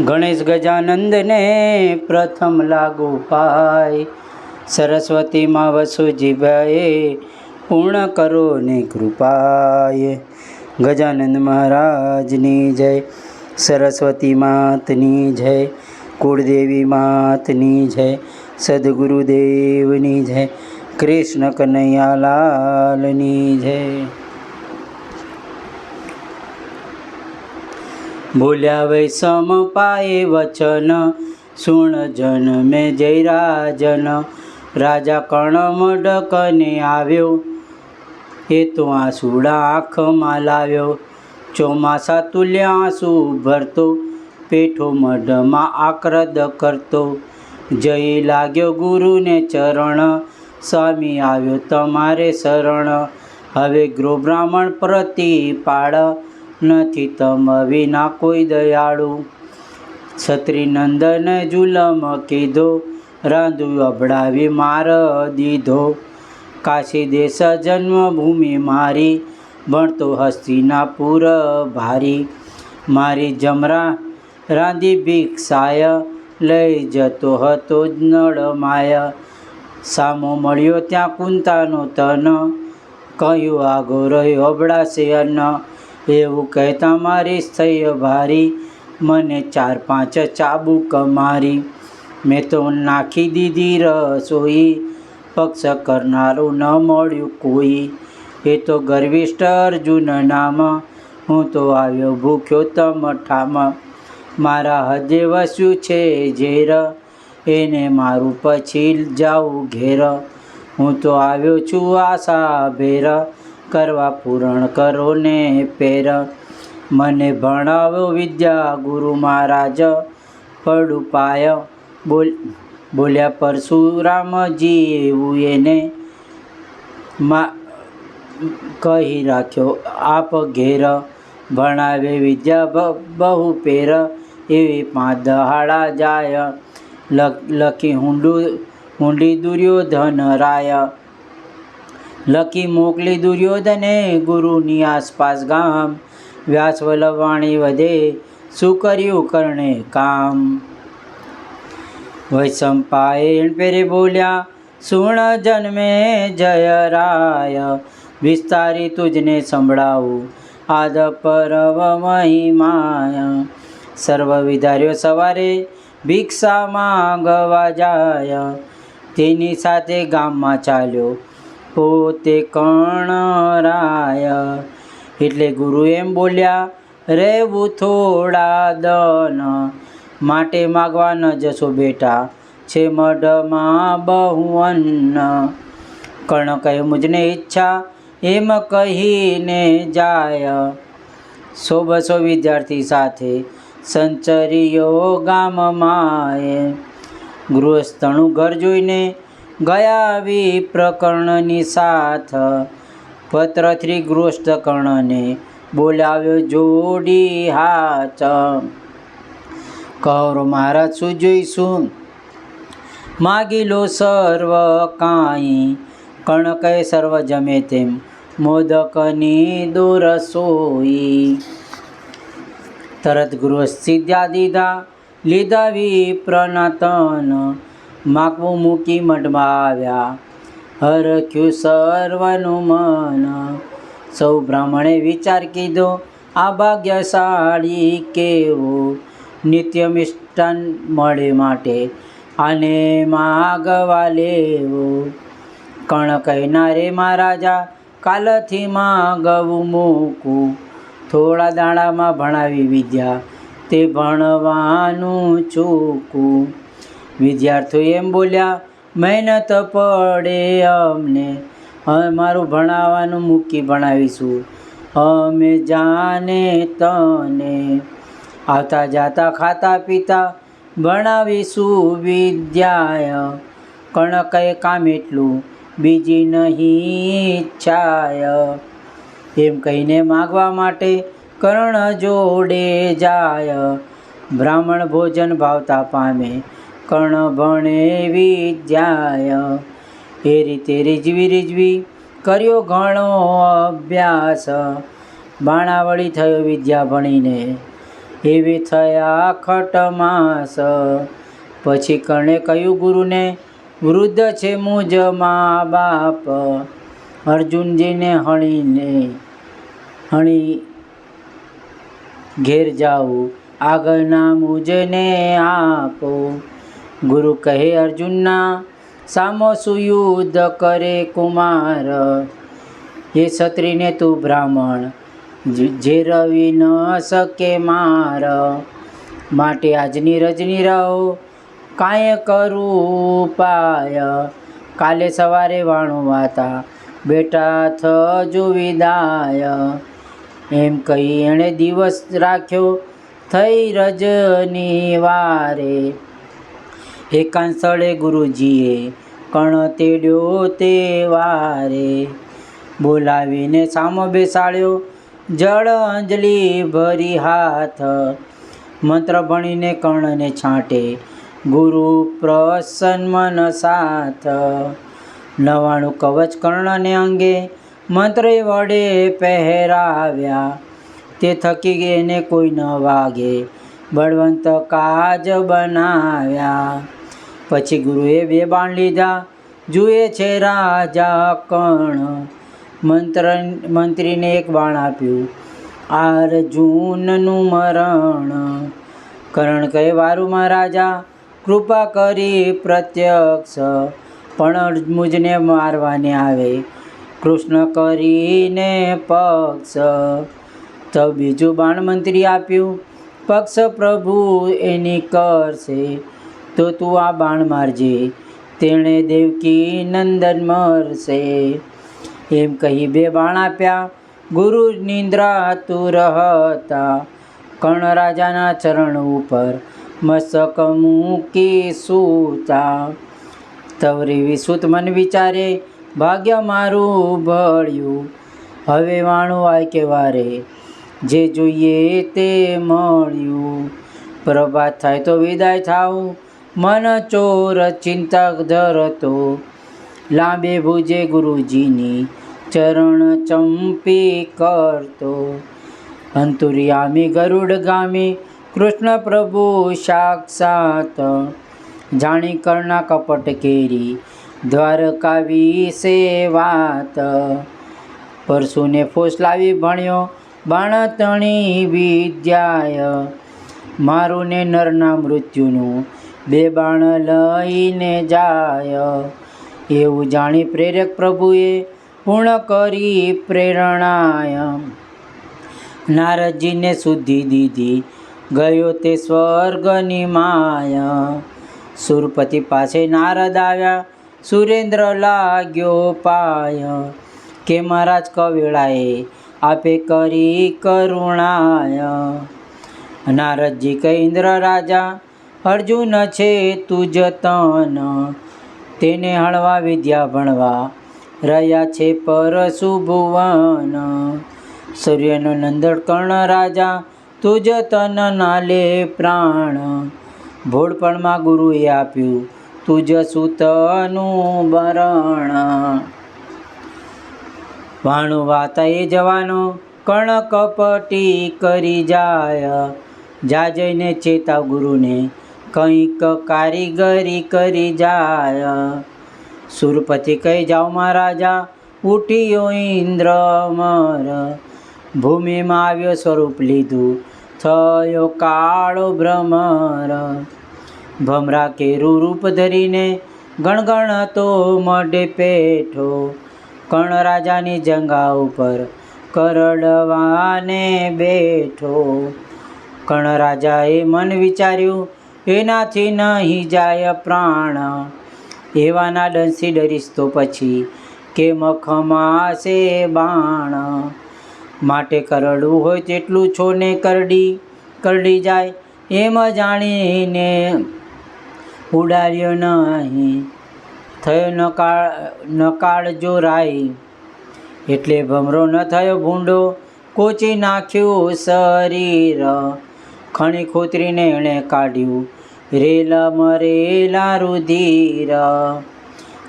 ગણેશ ગજાનંદને પ્રથમ લાગુ પાય. સરસ્વતીમાં વસુજીભાઈ પૂર્ણ કરો ને કૃપાય. ગજાનંદ મહારાજની જય. સરસ્વતી માતની જય. કુળદેવી માતની જય. સદગુરુદેવની જય. કૃષ્ણ કનૈયાલાલની જય. બોલ્યા સમ પાયે વચન, સુણ જન મેં જય રાજન રાજા કર્ણમડકને આવ્યો, એ તો આંસુડા આંખમાં લાવ્યો. ચોમાસા તુલ્યા આંસુ ભરતો, પેઠો મઢમાં આક્રદ કરતો. જય લાગ્યો ગુરુને ચરણ, સ્વામી આવ્યો તમારે શરણ. હવે ગૃહ બ્રાહ્મણ પ્રતિપાળ નથી તમ વિના કોઈ દયાળુ. છત્રી નંદન જુલમ કીધો, રાંધુ અબડાવી માર દીધો. કાશી દેશ જન્મભૂમિ મારી, ભણતો હસ્તિનાપુર ભારી. મારી જમરા રાંધી ભિક્ષાય, લઈ જતો હતો જ નળ માય. સામો મળ્યો ત્યાં કુંતાનો તન, કહ્યું, આગો રહ્યો અબડાશે અન્ન. એવું કહેતા મારી થઈ ભારી, મને ચાર પાંચ ચાબુક મારી. મેં તો નાખી દીધી રસોઈ, પક્ષ કરનારું ન મળ્યું કોઈ. એ તો ગર્વિષ્ઠ અર્જુન નામ, હું તો આવ્યો ભૂખ્યો તમઠામાં મારા હદે વસ્યું છે ઝેર, એને મારું પછી જાઉં ઘેર. હું તો આવ્યો છું આશા ભેર કરવા પૂરણ કરો ને પેર. મને ભણાવો વિદ્યા, ગુરુ મહારાજ. પડું પાય. બોલ, બોલ્યા પરશુરામજી એવું એને મા, કહી રાખ્યો, આપ ઘેર ભણાવે વિદ્યા બહુ પેર. એવી પાંચ દહાડા જાય લખી હુંડું, હુંડી દુર્યોધન રાય. લખી મોકલી દુર્યોધને ગુરુની આસપાસ ગામ. વ્યાસ વલ્લભવાણી વધે, શું કર્યું કરણે કામ? વૈશંપાયણ પેરે બોલ્યા સુણ જન્મે જય રાય વિસ્તારી તુજને સંભળાવું. આદ પરવ મહિમાય. સર્વ વિધાર્યો સવારે ભિક્ષા માંગવા જાય. તેની સાથે ગામમાં ચાલ્યો. પોતે કણરાય એટલે ગુરુ એમ બોલ્યા, રહેવું થોડા દન માટે માગવા ન જશો બેટા. છે મઢમાં બહુ અન્ન. કર્ણ કહે મુજને ઈચ્છા, એમ કહીને જાય. સો બસો વિદ્યાર્થી સાથે સંચરીયો ગામમાં ગૃહસ્થનું ઘર જોઈને ગયા વી પ્રકરણની સાથ. પત્રથી ગૃષ્ટ કર્ણને બોલાવ્યો જોડી હાચ કૌરવ મહારાજ, શું જોઈશું? માગી લો સર્વ કાંઈ. કર્ણ કહે સર્વ જમે તેમ મોદકની દોરસોઈ તરત ગૃહસ્થ સીધા દીધા લીધા વિ તન માગવું મૂકી મઢમાં આવ્યા હરખ્યું સર્વનું મન? સૌ બ્રાહ્મણે વિચાર કીધો, આ ભાગ્યશાળી કેવો? નિત્ય મિષ્ટાન મળે માટે આને માગવા લેવો? કર્ણ કહેનારે મહારાજા, કાલથી માગવું મૂકું. થોડા દાડામાં ભણાવી વિદ્યા, તે ભણવાનું ચૂકું. વિદ્યાર્થીઓ એમ બોલ્યા, મહેનત પડે અમને. હવે મારું ભણાવવાનું મૂકી ભણાવીશું. અમે જાને તને. આવતા જાતા ખાતા પીતા ભણાવીશું વિદ્યાય. કર્ણ કહે કામ એટલું, બીજી નહીં ઈચ્છાય એમ કહીને માગવા માટે કર્ણ જોડે જાય. બ્રાહ્મણ ભોજન ભાવતા પામે. કર્ણ ભણે વિદ્યાય. એ રીતે રીઝવી રીઝવી કર્યો ઘણો અભ્યાસ. બાણાવળી થયો વિદ્યા ભણીને. એવી થયા ખટમાસ પછી કર્ણે કહ્યું ગુરુને, વૃદ્ધ છે મુજ મા બાપ. અર્જુનજીને હણીને, હણી ઘેર જાઉં. આગળના મુજને આપો. ગુરુ કહે અર્જુનના, સામો સુયુદ્ધ કરે કુમાર. હે ક્ષત્રિને તું બ્રાહ્મણ, જે- રવિ ન શકે માર. માટે આજની રજની રહો કાંઈ કરું ઉપાય કાલે સવારે વાણું વાતા, બેટા થજો વિદાય. એમ કહી એણે દિવસ રાખ્યો થઈ રજની વારે. એકાંત સ્થળે ગુરુજીએ, કણ તેડ્યો તે વારે. બોલાવીને સામો બેસાડ્યો, જળ અંજલિ ભરી હાથ. મંત્ર ભણીને કર્ણને છાંટે, ગુરુ પ્રસન્ન મન સાથ. નવાણું કવચ કર્ણને અંગે મંત્ર વડે પહેરાવ્યા. તે થકી એને કોઈ ન વાગે. બળવંત કાજ બનાવ્યા. પછી ગુરુએ બે બાણ લીધા. જુએ છે રાજા કર્ણ મંત્ર, મંત્રીને એક બાણ આપ્યું. અર્જુનનું મરણ. કરણ કહે વારું મહારાજા કૃપા કરી પ્રત્યક્ષ. પણ મુજને મારવાને આવે. કૃષ્ણ કરીને પક્ષ. તો બીજું બાણ મંત્રી આપ્યું. પક્ષ પ્રભુ, એની કરશે. તો તું આ બાણ મારજે. તેણે દેવકી નંદન મરશે. એમ કહી બે બાણ આપ્યા. ગુરુ નિંદ્રા તુર હતા. કર્ણ રાજાના ચરણ ઉપર મસ્તક મૂકી સૂતા. તવરી વિસુત મન વિચારે, ભાગ્ય મારું ભળ્યું. હવે વાણું આય કે વારે? જે જોઈએ તે મળ્યું. પ્રભાત થાય તો વિદાય થાવું મન ચોર ચિંતા ધરતો લાંબે ભુજે ગુરુજીની ચરણ ચંપી કરતો. અંતુરિયામી ગરુડ ગામી કૃષ્ણ પ્રભુ સાક્ષાત. જાણી કરના કપટ કેરી દ્વારકા વિશે વાત પરશુને ફોસલાવી ભણ્યો બાણતણી વિદ્યાય. મારું ને નરના મૃત્યુનું બે બાણ લઈને જાય. એવું જાણી પ્રેરક પ્રભુએ પૂર્ણ કરી પ્રેરણાય. નારદજીને શુદ્ધિ દીધી, ગયો તે સ્વર્ગની માય. સુરપતિ પાસે નારદ આવ્યા, સુરેન્દ્ર લાગ્યો પાય. કે મહારાજ કવેળાએ આપે કરી કરુણાય. નારદજી કે, ઇન્દ્ર રાજા અર્જુન છે તુજ તન. તેને હળવા વિદ્યા ભણવા રહ્યા છે પરશુ સૂર્યનો નંદન કર્ણ રાજા તુજ તન નાલે પ્રાણ. ભોળપણમાં ગુરુએ આપ્યું તુજ સુતનું બરણ વાણું વાતા એ જવાનો કર્ણ કપટી કરી જાય. જા જઈને ચેતા ગુરુને કંઈક કારીગરી કરી જાય. સુરપતિ કહી, જાઓ મહારાજા, ઉઠ્યો ઇન્દ્ર અમર ભૂમિમાં આવ્યો સ્વરૂપ લીધું, થયો કાળો ભ્રમર. ભમરા કેરું રૂપ ધરીને ગણગણતો મઢે પેઠો રાજાની જંગા ઉપર કરડવાને બેઠો. રાજાએ મન વિચાર્યું એનાથી નહીં જાય પ્રાણ. એવાના ડંસી ડરીશ તો પછી કે મખમાશે બાણ. માટે કરડવું હોય તેટલું છોને કરડી કરડી જાય એમ જાણીને ઉડાડ્યો નહીં. થયો નકાળ નકાળ જોરાઈ. એટલે ભમરો ન થયો ભૂંડો, કોચી નાખ્યું શરીર. ખણી ખોતરીને એણે કાઢ્યું. રેલા મરેલા રુધિર.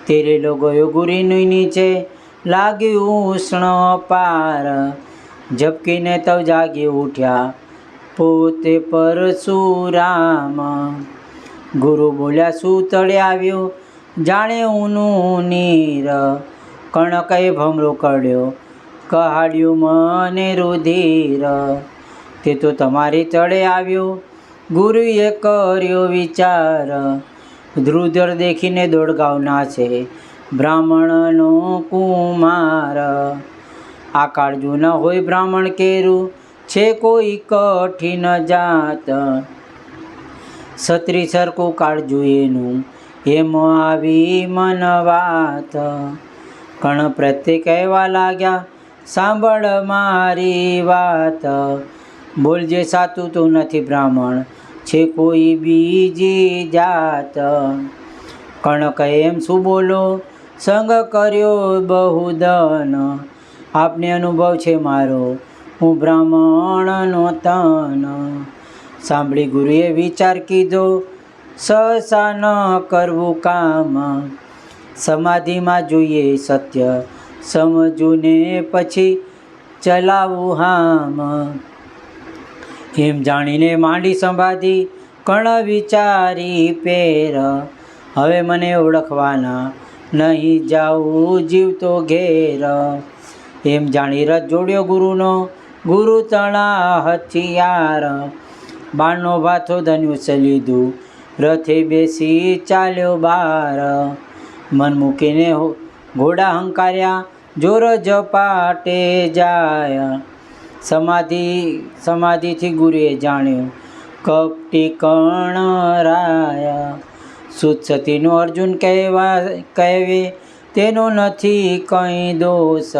તેરેલો ગયો ગુરીની નીચે. લાગ્યું ઉષ્ણ પાર ઝબકીને તવ જાગી ઉઠ્યા. પોતે પરશુરામ ગુરુ બોલ્યા, શું તળે આવ્યું? જાણે ઊનું નીર. કણકએ ભમરો કર્યો કહાડ્યું, મને રુધિર. તે તો તમારી તળે આવ્યો. ગુરુએ કર્યો વિચાર. ધ્રુધર દેખીને દોડગાવના છે. બ્રાહ્મણનો કુમાર. આ કાળજુ ન હોય બ્રાહ્મણ કેરું. છે કોઈ કઠિન જાત. સત્રી સરખું કાળજુ એનું એમ આવી મન વાત કણ પ્રત્યે કહેવા લાગ્યા, સાંભળ મારી વાત. બોલજે સાતું તું નથી બ્રાહ્મણ, છે કોઈ બીજી જાત. કણ કહે એમ શું બોલો? સંગ કર્યો બહુ દન આપને અનુભવ છે મારો, હું બ્રાહ્મણનો તન. સાંભળી ગુરુએ વિચાર કીધો, સહસા ન કરવું કામ. સમાધિમાં જોઈએ સત્ય, સમજુને પછી ચલાવું હામ. એમ જાણીને માંડી સંભાધી, કણ વિચારી પેર? હવે મને ઓળખવાના નહીં, જાઉં જીવતો ઘેર. એમ જાણી રથ જોડ્યો ગુરુનો, ગુરુ તણા હથિયાર. બાણનો ભાથો ધન્યુસ લીધું, રથે બેસી ચાલ્યો બાર. મન મૂકીને ઘોડા હંકાર્યા જોર જપાટે જાય. સમાધિ, સમાધિથી ગુરુએ જાણ્યું, કપટી કર્ણરાય સુત સુતસતીનું અર્જુન કહેવા, કહેવે, તેનો નથી કંઈ દોષ.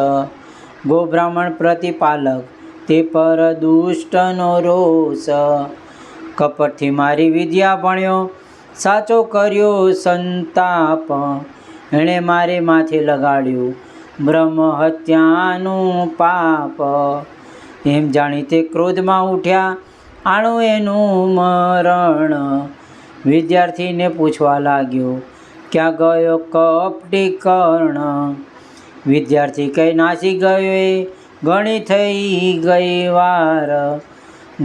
ગોબ્રાહ્મણ પ્રતિપાલક, તે પર દુષ્ટનો રોષ. કપટથી મારી વિદ્યા ભણ્યો, સાચો કર્યો સંતાપ. એણે મારે માથે લગાડ્યું બ્રહ્મ હત્યાનું પાપ. એમ જાણી તે ક્રોધમાં ઉઠ્યા. આણું એનું મરણ? વિદ્યાર્થીને પૂછવા લાગ્યો. ક્યાં ગયો કપટી કર્ણ વિદ્યાર્થી કઈ નાસી ગયો એ, ઘણી થઈ ગઈ વાર.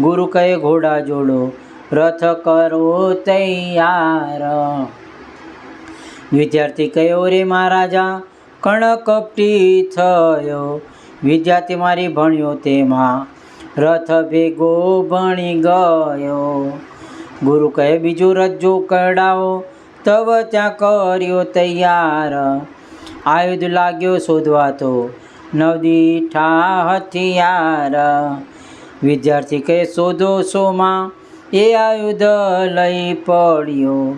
ગુરુ કહે, ઘોડા જોડો, રથ કરો તૈયાર. વિદ્યાર્થી કહ્યો રે મહારાજા કર્ણ કપટી થયો વિદ્યાર્થી મારી ભણ્યો તેમાં. રથ ભેગો ભણી ગયો. ગુરુ કહે, બીજું રથ જો કડાવો તવ ત્યાં કર્યો તૈયાર. આયુધ લાગ્યો શોધવા તો નવદીઠા હથિયાર. વિદ્યાર્થી કહે, શોધો સોમાં એ આયુધ લઈ પડ્યો.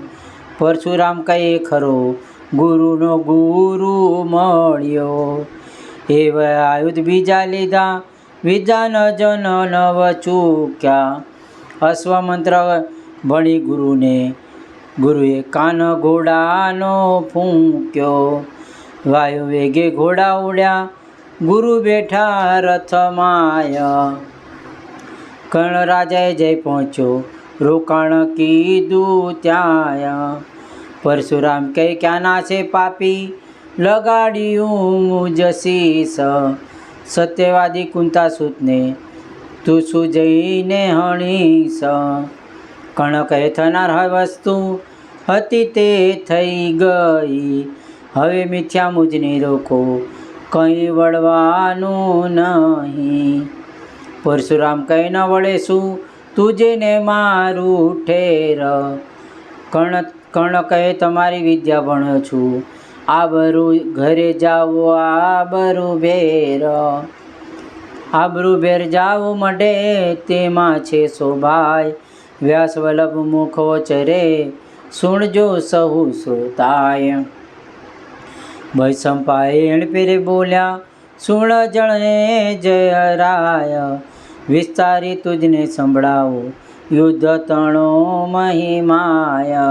પરશુરામ કહે, ખરો. ગુરુનો ગુરુ મળ્યો. એવા આયુધ બીજા લીધા. વિદ્યાન જન નવ ચૂક્યા. અશ્વમંત્ર ભણી ગુરુને, ગુરુએ કાન ઘોડાનો ફૂંક્યો. વાયુ વેગે ઘોડા ઉડ્યા. ગુરુ બેઠા રથમાય. કર્ણ રાજાએ જઈ પહોંચ્યો. રોકાણ કીધું ત્યાં પરશુરામ કહે ક્યાં ના છે પાપી? લગાડ્યું જશીસ સત્યવાદી કુંતાસૂતને તું શું જઈને હણીશ? કણક કહે થનાર હવે વસ્તુ હતી તે થઈ ગઈ. હવે મિથ્યા મુજની રોકો, કંઈ વળવાનું નહીં. પરશુરામ કંઈ ન વળે શું? તુજે ને મારું ઠેર. કર્ણ કર્ણ કહે તમારી વિદ્યા ભણ્યો છું. આબરું ઘરે જાવો આબરું ભેર. આબરું ભેર જાવું મઢે, તેમાં છે શોભાય. વ્યાસ વલ્લભ મુખો ચરે સુણજો સહુ શ્રોતાય ભયસંપાએ એણ પેરે બોલ્યા, સુણ જણે જય રાય વિસ્તારી તુજને સંભળાવો, યુદ્ધ તણો મહિમાય.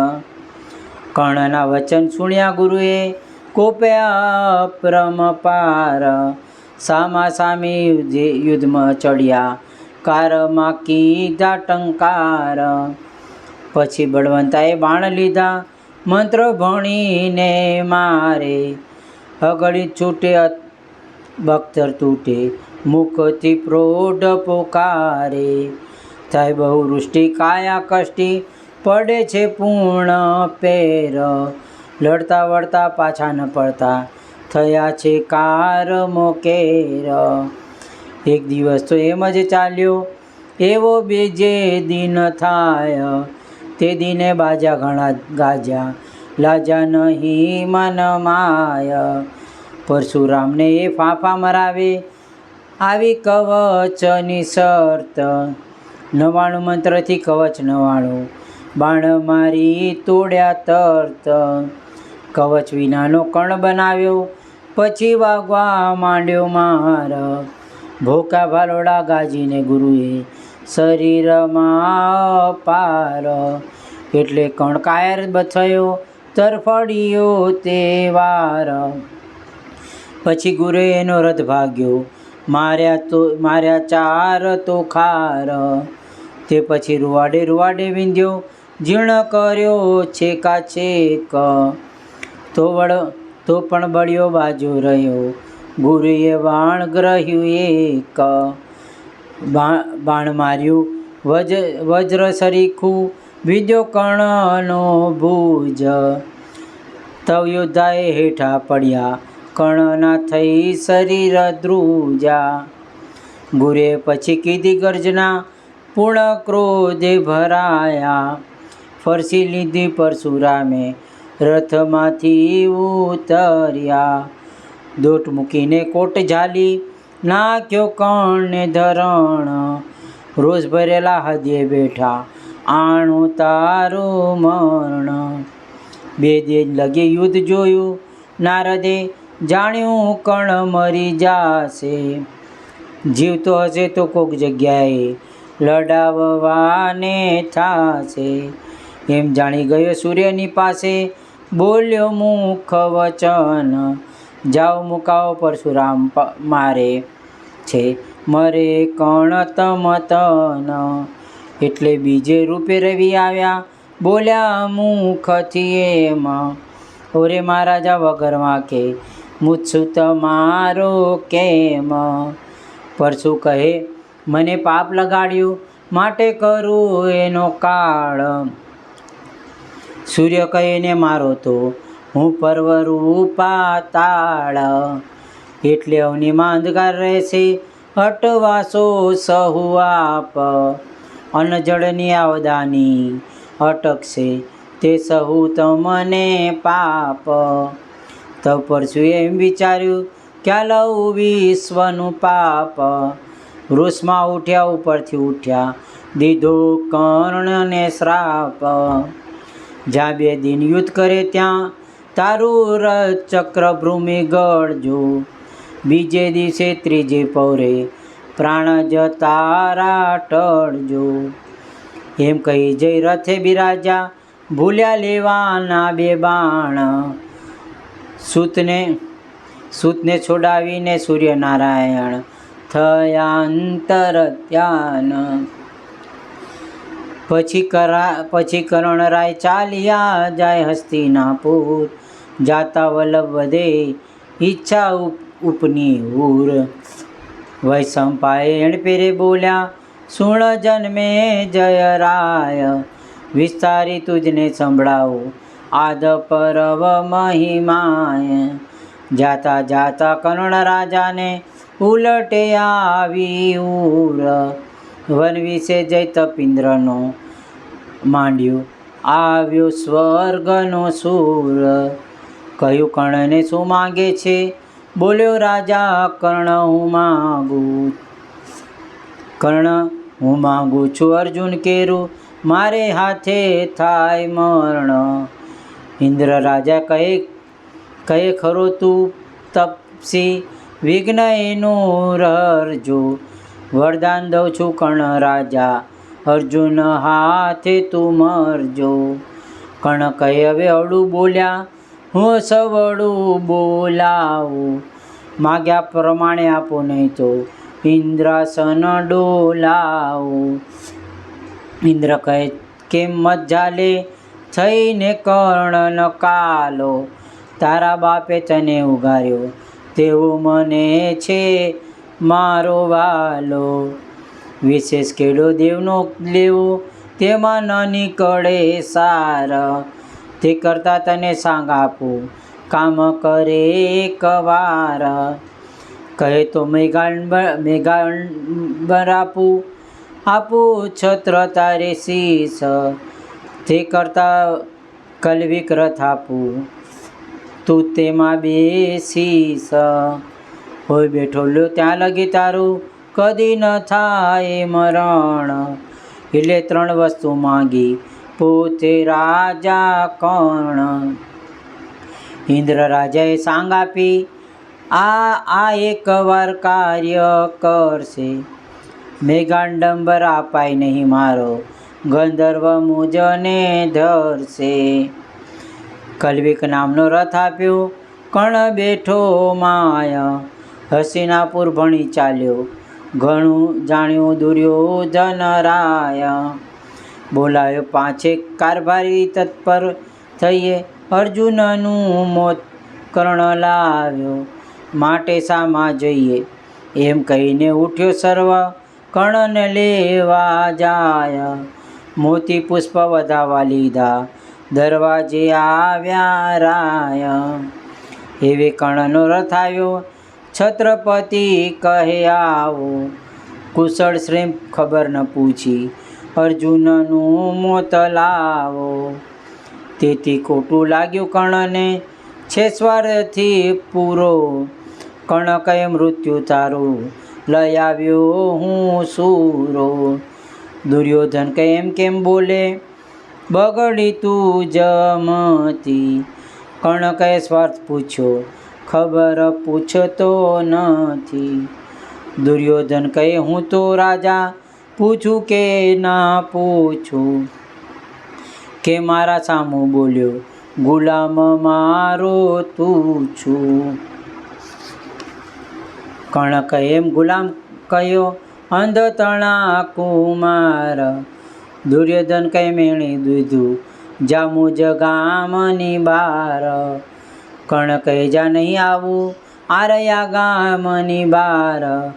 કર્ણના વચન સુણ્યા ગુરુએ કોપ્યા પ્રમપાર સામા સામે યુદ્ધે યુદ્ધમાં ચડ્યા કારમાં કીધા ટંકાર પછી બળવંતાએ બાણ લીધા, મંત્ર ભણીને મારે. હગળી છૂટે બખ્તર તૂટે, મુખથી પ્રોઢ પોકારે. થાય બહુ વૃષ્ટિ, કાયા કષ્ટી, પડે છે પૂર્ણ પેર. લડતા, વળતા, પાછા ન પડતા. થયા છે કાર મોકેર. એક દિવસ તો એમ જ ચાલ્યો. એવો બીજે દિન થાય. તે દિને બાજા ઘણા ગાજ્યા લાજા નહીં મન માય પરશુરામને એ ફાંફા મરાવે. આવી કવચની શરત. નવાણું મંત્રથી કવચ નવાણું. બાણ મારી તોડ્યા તરત. કવચ વિનાનો કણ બનાવ્યો. પછી વાગવા માંડ્યો માર. ભોકા ભાલોડા ગાજીને ગુરુએ શરીરમાં પાર. એટલે કણકાયર બથયો તરફડિયો તે વાર. પછી ગુરુએ એનો રથ ભાગ્યો, માર્યા તો, માર્યા ચાર તો ખાર. તે પછી રૂવાડે રૂવાડે વિંધ્યો જીર્ણ કર્યો છેકા છેક તો વળ, તો પણ બળ્યો બાજુ રહ્યો. ગુરુએ બાણ ગ્રહ્યું એક. બાણ માર્યું, વજ, વજ્ર સરીખું, બીજો કર્ણનો ભુજ. તવ યોદ્ધાએ હેઠા પડ્યા, કર્ણના થઈ શરીર ધ્રુજા. ગુરે પછી કીધી ગર્જના, પૂર્ણ ક્રોધે ભરાયા. ફરસી લીધી પરશુરામે રથમાંથી ઉતર્યા. દોટ મૂકીને કોટ ઝાલી, નાખ્યો કણને ધરણ. રોજ ભરેલા હદે બેઠા, આણું તારું મરણ. બે દેજ લગે યુદ્ધ જોયું, નારદે, જાણ્યું કણ મરી જાશે. જીવતો હશે તો કોક જગ્યાએ લડાવવાને થાશે. એમ જાણી ગયો સૂર્યની પાસે બોલ્યો મુખ વચન જાઓ મુકાઓ પરશુરામ મારે છે, મરે કણ તમ એટલે બીજે રૂપે રવિ આવ્યા, બોલ્યા મુખથી એમ, ઓરે મહારાજા વગર વાંકે મુત્સુ મારો કેમ? પરશુ કહે, મને પાપ લગાડ્યું, માટે કરું એનો કાળ. સૂર્ય કહીને મારો તો હું પર્વરૂપા તાળ. એટલે અવનીમાં અંધકાર રહેશે અટવાસો સહુ આપ. અન્ન જળની આવદાની અટકશે, તે સહુ તમને પાપ. તો પરશુએ એમ વિચાર્યું? ક્યાં લઉં વિશ્વનું પાપ? વૃષમાં ઉઠ્યા, ઉપરથી ઉઠ્યા, દીધો કર્ણને શ્રાપ. જ્યાં બે દિન યુદ્ધ કરે ત્યાં તારું રથ ચક્ર ભૂમિ ગળજો. બીજે દિવસે ત્રીજે પૌરે પ્રાણ જતારા ટળજો. એમ કહી જય રથે બિરાજા, ભૂલ્યા લેવાના બે બાણ. સૂતને સૂતને છોડાવીને સૂર્યનારાયણ થયા અંતર ધ્યાન. પછી કરા, પછી કરણરાય ચાલ્યા જાય હસ્તિનાપુર. જાતા વલ્લભ વધે ઈચ્છા ઉપ- ઉપની ઉર વૈશંપાએ એણ પેરે બોલ્યા, સુણ જન્મે જય રાય. વિસ્તારી તુજને સંભળાવો. આદ પરવ મહિમાય જાતા જાતા કરુણ રાજાને ઉલટે આવી ઉર વન વિશે જય તપિન્દ્રનો માંડ્યું. આવ્યો સ્વર્ગનો સૂર. કહ્યું કર્ણને શું માગે છે? બોલ્યો, રાજા, કર્ણ હું માગું કર્ણ હું માગું છું. અર્જુન કેરું, મારે હાથે થાય મરણ. ઇન્દ્ર રાજા કહે કહે ખરો તું, તપસી વિઘ્ન એનું રરજો વરદાન દઉં છું કર્ણ રાજા. અર્જુન હાથે તું મરજો. કર્ણ કહે હવે અડું બોલ્યા, હું સવડું બોલાવું. માગ્યા પ્રમાણે આપો નહીં તો ઇન્દ્રાસન ડોલાવું. ઇન્દ્ર કહે, કેમ મત જાલે થઈને કર્ણ કાલો તારા બાપે તને ઉગાર્યો. તેવું મને છે મારો વાલો. વિશેષ કેળો દેવનો લેવો, તેમાં ન નીકળે સાર. તે કરતાં તને સાંગ આપું, કામ કરે એકવાર કહે તો મેઘાણ મેઘાણ આપું આપું છત્ર તારે શીશ. તે કરતાં કલવિક રથ આપું, તું તેમાં બેસીશ. હોય બેઠો લ્યો ત્યાં લગી તારું કદી ન થાય મરણ. એટલે ત્રણ વસ્તુ માંગી પોતે રાજા કોણ? ઇન્દ્ર રાજાએ સાંગ આપી, આ આ એકવાર કાર્ય કરશે. મેઘાંડંબર અપાય નહીં મારો, ગંધર્વ મુજને ધરશે. કલ્વિક નામનો રથ આપ્યો, કણ બેઠો માય હસીનાપુર ભણી ચાલ્યો. ઘણું જાણ્યું દુર્યોધન રાય બોલાયો પાંચેક કારભારી તત્પર થઈએ અર્જુનનું મોત કર્ણ લાવ્યો. માટે શામાં જઈએ. એમ કહીને ઉઠ્યો સર્વ કર્ણને લેવા જાય. મોતી પુષ્પ વધાવા લીધા. દરવાજે આવ્યા રાય એવે કર્ણનો રથ આવ્યો. છત્રપતિ કહે આવો. કુશળ શ્રેમ ખબર ન પૂછી. અર્જુનનું મોત લાવો. તેથી ખોટું લાગ્યું કર્ણને. છે સ્વાર્થથી પૂરો. કર્ણ કહે મૃત્યુ તારું લઈ આવ્યો હું સૂરો. દુર્યોધન કહે એમ કેમ બોલે? બગડી તું જમતી. કર્ણ કહે સ્વાર્થ પૂછ્યો. ખબર પૂછતો નથી. દુર્યોધન કહે, હું તો રાજા પૂછું કે ના પૂછું? કે મારા સામું બોલ્યો, ગુલામ મારો તું છું. કર્ણ એમ ગુલામ કયો અંધ તણા કુમાર દુર્યોધન કહે, મેણી દીધું જામુ જગામની બાર. કર્ણ કહે જા નહીં આવું? આરયા ગામની બાર.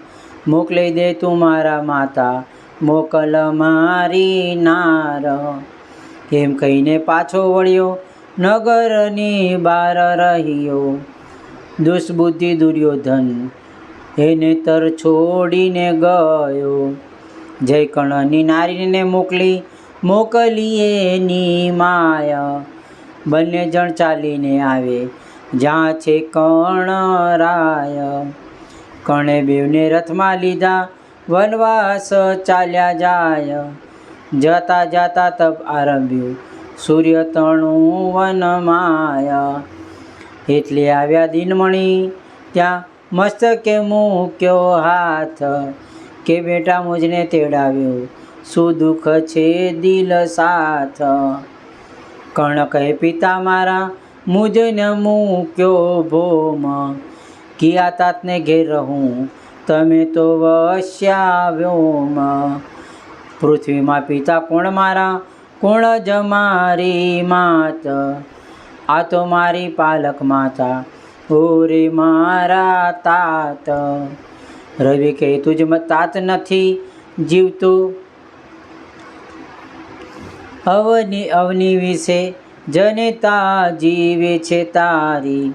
મોકલી દે તું મારા માતા, મોકલ મારી નાર. એમ કહીને પાછો વળ્યો, નગરની બાર રહ્યો. દુષ્બુદ્ધિ દુર્યોધન એને તર છોડીને ગયો. જય કણની નારીને મોકલી મોકલી એની માયા. બંને જણ ચાલીને આવે. જ્યાં છે રાય. કણે બેવને રથમાં લીધા, વનવાસ ચાલ્યા જાય. જતા જતા તપ આરંભ્યું, સૂર્ય તણું વનમાય એટલે આવ્યા દિનમણી, ત્યાં મસ્તકે મૂક્યો હાથ. કે બેટા મુજને તેડાવ્યો, શું દુઃખ છે દિલ સાથ? કર્ણ કહે પિતા મારા મુજને મૂક્યો ભોમ? કિયા તાતને ઘેર રહું? તમે તો વશ્યાવ્યોમ પૃથ્વીમાં પિતા કોણ મારા? કોણ જ મારી માત? આ તો મારી પાલક માતા ઓરે મારા તાત. રવિ કહે જ તાત નથી જીવતું? અવની અવની વિશે જનેતા જીવે છે તારી,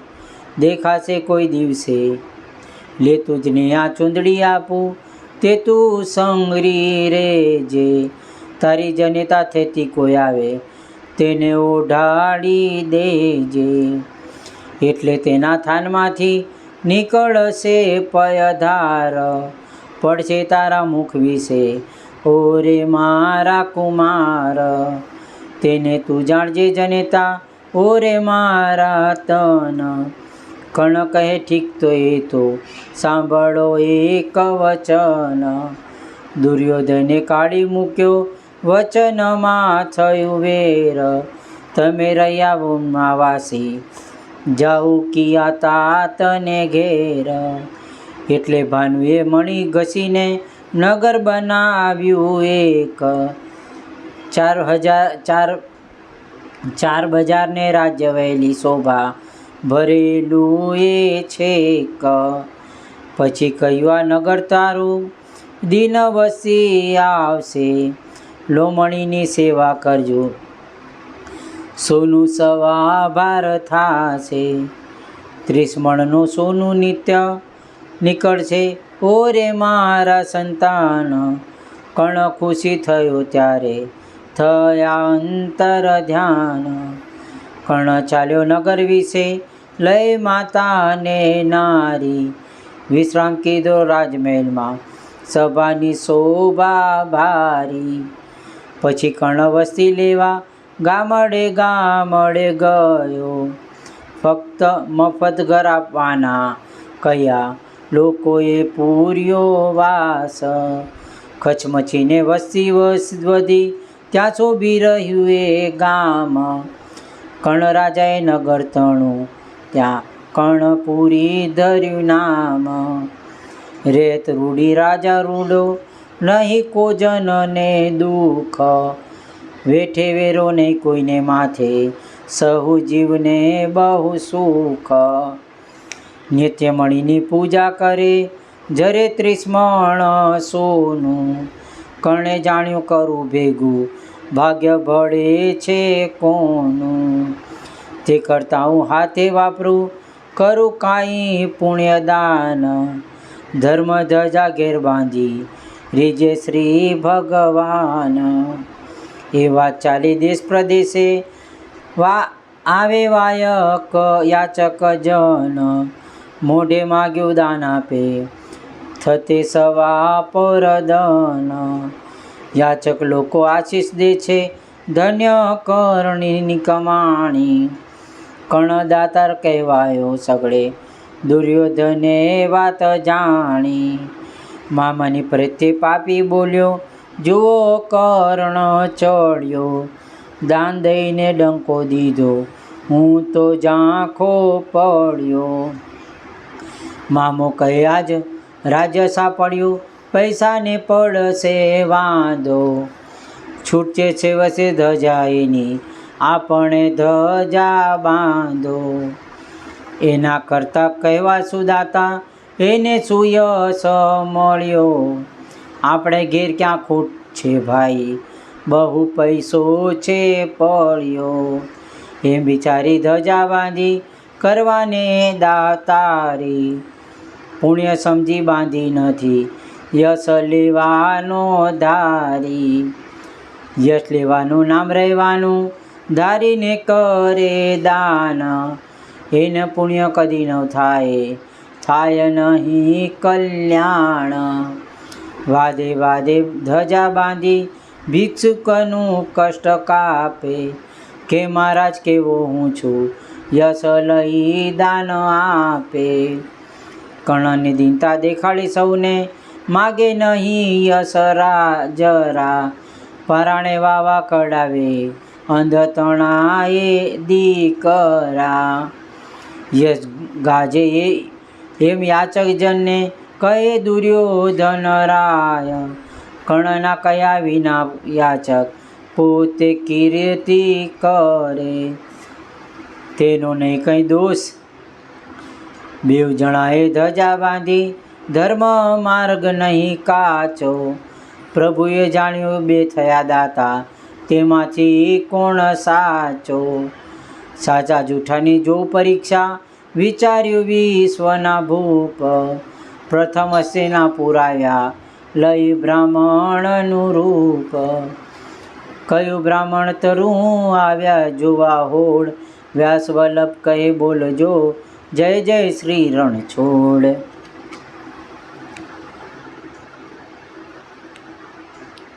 દેખાશે કોઈ દિવસે. લે તુજને આ ચૂંદડી આપું, તે તું સંગરી રેજે. તારી જનેતા થતી કોઈ આવે, તેને ઓઢાડી દેજે. એટલે તેના થાનમાંથી નીકળશે પયધાર, પડશે તારા મુખ વિશે. ઓરે મારા કુમાર તેને તું જાણજે જનેતા, ઓરે મારા તન. કણ કહે ઠીક તો એ તો સાંભળો એક વચન. દુર્યોધને કાઢી મૂક્યો, વચનમાં થયું વેર. તમે રહ્યા વનમાં વાસી. જાઉં કિયા તાતને ઘેર. એટલે ભાનુએ મણી ઘસીને, નગર બનાવ્યું એક. ચાર હજાર, ચાર ચાર બજારને રાજ્ય વહેલી શોભા ભરેલું એ છે ક. પછી કહ્યું આ નગર તારું દિન વસી આવશે. લોમણીની સેવા કરજો. સોનું સવા ભાર થાશે. ત્રીસ મણનું સોનું નિત્ય નીકળશે. ઓ રે મારા સંતાન, કણ ખુશી થયો ત્યારે. થયા અંતર ધ્યાન કર્ણ ચાલ્યો નગર વિશે લય માતાને નારી વિશ્રામ કીધો રાજમહેલમાં સભાની શોભા ભારી પછી કર્ણ વસ્તી લેવા ગામડે ગામડે ગયો ફક્ત મફત ઘર આપવાના કયા લોકોએ પૂર્યો વાસ ખચમચીને વસ્તી વસ વધી ત્યાં શોભી રહ્યું એ ગામ. કણરાજાએ નગર તણું. ત્યાં કર્ણપુરી ધર્યું નામ. રેત રૂડી રાજા રૂડો, નહીં કોજનને દુઃખ. વેઠે વેરો નહીં કોઈને માથે, સહુ જીવને બહુ સુખ. નિત્ય મણીની પૂજા કરે, જરે ત્રિસ્મણ સોનું. કર્ણે જાણ્યું કરું ભેગું? ભાગ્ય ભળે છે કોનું? તે કરતાં હું હાથે વાપરું, કરું કાંઈ પુણ્યદાન. ધર્મ ધજા ઘેર બાંધી, રીજે શ્રી ભગવાન. એ વાત ચાલી દેશ પ્રદેશે. વા આવે વાયક યાચક જન, મોઢે માગ્યું દાન આપે. થતે સવા પરદન. યાચક લોકો આશીષ દે છે, ધન્ય કરણીની કમાણી. કર્ણદાતાર કહેવાયો સગળે દુર્યોધને વાત જાણી. મામાની પ્રત્યે પાપી બોલ્યો, જુઓ કર્ણ ચડ્યો. દાન દઈને ડંકો દીધો, હું તો ઝાંખો પડ્યો. મામો કહે, આજ રાજ્ય સાંપડ્યું, પૈસાને પડશે વાંધો છૂટશે છે વસે ધજા એની આપણે ધજા બાંધો. એના કરતાં કહેવા સુદાતા, એને સુયસ મળ્યો. આપણે ઘેર ક્યાં ખોટ છે ભાઈ? બહુ પૈસો છે પડ્યો. એમ બિચારી ધજા બાંધી કરવાને દાતારી. પુણ્ય સમજી બાંધી નથી. યશ લેવાનો ધારી, યશ લેવાનું નામ રહેવાનું, ધારીને કરે દાન. એને પુણ્ય કદી ન થાય થાય નહીં કલ્યાણ. વાદે વાદે ધજા બાંધી ભિક્ષુકનું કષ્ટ કાપે. કે મહારાજ, કેવો હું છું? યશ લઈ દાન આપે. કર્ણની દીનતા દેખાડી સૌને, માગે નહીં યસરા જરા પરાણે વાવા કડાવે અંધતણા એ દીકરા. યશ ગાજે એમ યાચકજનને કહે દુર્યોધન રાય કર્ણના કયા વિના યાચક? પોતે કીર્તિ કરે. તેનો નહીં કંઈ દોષ બેવ જણાએ ધજા બાંધી, ધર્મ માર્ગ નહીં કાચો. પ્રભુએ જાણ્યું, બે થયા દાતા, તેમાંથી કોણ સાચો? સાચા જૂઠાની જો પરીક્ષા વિચાર્યું વિશ્વના ભૂપ, પ્રથમ સેના પુરાવ્યા, લઈ બ્રાહ્મણનું રૂપ. કયું બ્રાહ્મણ તરું આવ્યા, જોવા હોડ વ્યાસ વલ્લભ કહે, બોલજો જય જય શ્રી રણછોડ